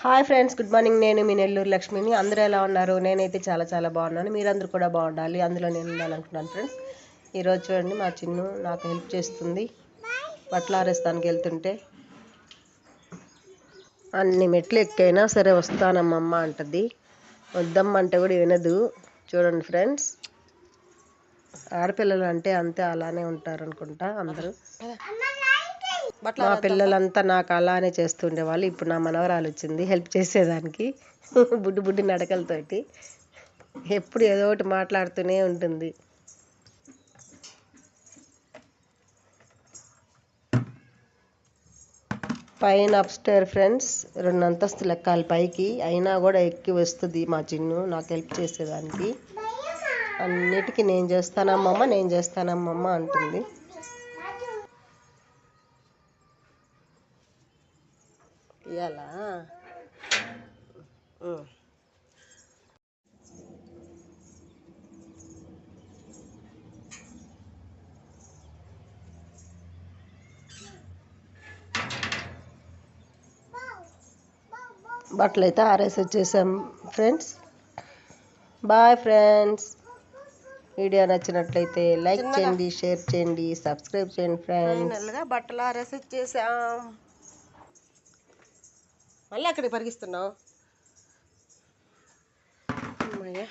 Hi friends good morning. నేను మీ నెల్లూరు లక్ష్మిని. అందరూ ఎలా ఉన్నారు? నేనైతే చాలా చాలా బాగున్నాను. మీరందరూ కూడా బాగుండాలి. అందులో నేను ఉండాలనుకుంటున్నాను ఫ్రెండ్స్. ఈరోజు చూడండి మా చిన్ను నాకు హెల్ప్ చేస్తుంది బట్టలు ఆరేస్తానికి వెళ్తుంటే. అన్ని మెట్లు ఎక్కైనా సరే వస్తానమ్మమ్మ అంటది. వద్దమ్మంటే కూడా వినదు. చూడండి ఫ్రెండ్స్. ఆడపిల్లలు అంటే అంతే అలానే ఉంటారు అనుకుంటా అందరూ మా పిల్లలంతా నాకు అలానే చేస్తుండే వాళ్ళు ఇప్పుడు నా మనవరాలు వచ్చింది హెల్ప్ చేసేదానికి. బుడ్డి బుడ్డి నడకలతోటి. ఎప్పుడు ఏదో ఒకటి మాట్లాడుతూనే ఉంటుంది. పైన అప్స్టైర్ ఫ్రెండ్స్ రెండు అంతస్తులు ఎక్కాలి పైకి. అయినా కూడా ఎక్కి వస్తుంది మా చిన్ను నాకు హెల్ప్ చేసేదానికి. అన్నిటికీ నేను చేస్తానమ్మమ్మ నేను చేస్తానమ్మమ్మ అంటుంది. ఉం. బట్టలు అయితే ఆరేసి వచ్చేసాం ఫ్రెండ్స్. Bye friends. వీడియో నచ్చినట్లయితే లైక్ చేయండి షేర్ చేయండి సబ్స్క్రైబ్ చేయండి ఫ్రెండ్స్. బట్టలు ఆరేసి వచ్చేసాం. మళ్ళీ అక్కడికి పరిగిస్తున్నావు అమ్మయ్య.